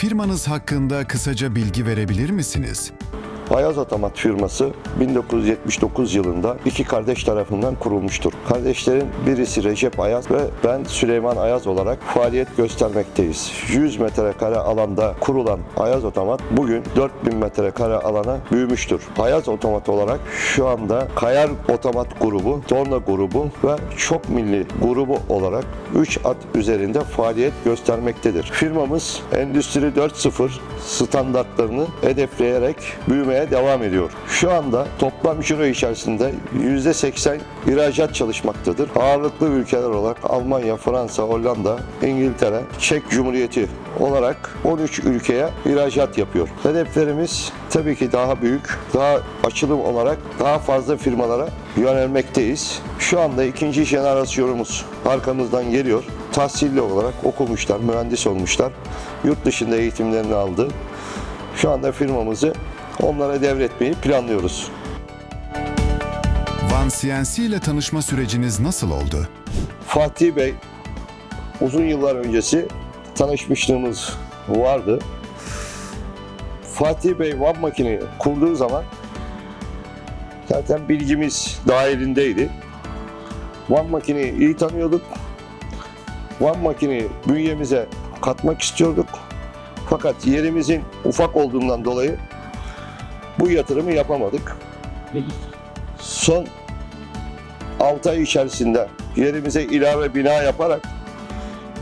Firmanız hakkında kısaca bilgi verebilir misiniz? Ayaz Otomat firması 1979 yılında iki kardeş tarafından kurulmuştur. Kardeşlerin birisi Recep Ayaz ve ben Süleyman Ayaz olarak faaliyet göstermekteyiz. 100 metrekare alanda kurulan Ayaz Otomat bugün 4000 metrekare alana büyümüştür. Ayaz Otomat olarak şu anda Kayar Otomat grubu, Torna grubu ve Çok Milli grubu olarak 3 at üzerinde faaliyet göstermektedir. Firmamız Endüstri 4.0 standartlarını hedefleyerek büyümeye devam ediyor. Şu anda toplam ciro içerisinde %80 ihracat çalışmaktadır. Ağırlıklı ülkeler olarak Almanya, Fransa, Hollanda, İngiltere, Çek Cumhuriyeti olarak 13 ülkeye ihracat yapıyor. Hedeflerimiz tabii ki daha büyük, daha açılım olarak daha fazla firmalara yönelmekteyiz. Şu anda ikinci jenerasyonumuz arkamızdan geliyor. Tahsilli olarak okumuşlar, mühendis olmuşlar. Yurt dışında eğitimlerini aldı. Şu anda firmamızı onlara devretmeyi planlıyoruz. Van CNC ile tanışma süreciniz nasıl oldu? Fatih Bey uzun yıllar öncesi tanışmışlığımız vardı. Fatih Bey Van makineyi kurduğu zaman zaten bilgimiz dahilindeydi. Van makineyi iyi tanıyorduk. Van makineyi bünyemize katmak istiyorduk. Fakat yerimizin ufak olduğundan dolayı bu yatırımı yapamadık. Son 6 ay içerisinde yerimize ilave bina yaparak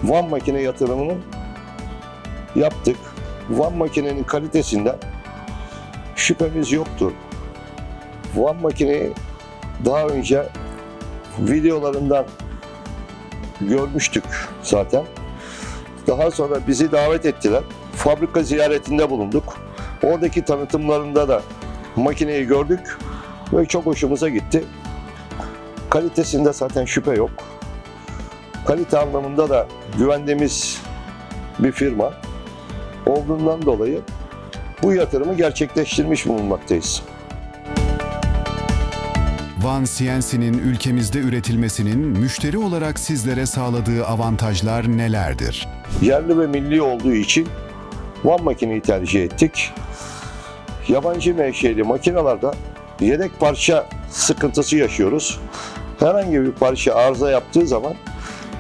Van makine yatırımını yaptık. Van makinenin kalitesinden şüphemiz yoktu. Van makineyi daha önce videolarından görmüştük zaten. Daha sonra bizi davet ettiler. Fabrika ziyaretinde bulunduk. Oradaki tanıtımlarında da makineyi gördük ve çok hoşumuza gitti. Kalitesinde zaten şüphe yok. Kalite anlamında da güvendiğimiz bir firma olduğundan dolayı bu yatırımı gerçekleştirmiş bulunmaktayız. Van CNC'nin ülkemizde üretilmesinin müşteri olarak sizlere sağladığı avantajlar nelerdir? Yerli ve milli olduğu için Van makineyi tercih ettik. Yabancı menşeli makinalarda yedek parça sıkıntısı yaşıyoruz. Herhangi bir parça arıza yaptığı zaman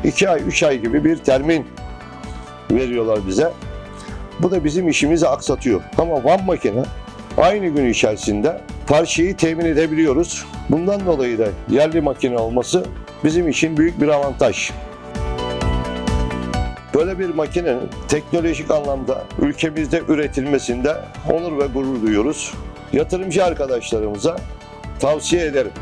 2 ay, 3 ay gibi bir termin veriyorlar bize. Bu da bizim işimizi aksatıyor. Ama Van makine aynı gün içerisinde parçayı temin edebiliyoruz. Bundan dolayı da yerli makine olması bizim için büyük bir avantaj. Böyle bir makinenin teknolojik anlamda ülkemizde üretilmesinde onur ve gurur duyuyoruz. Yatırımcı arkadaşlarımıza tavsiye ederim.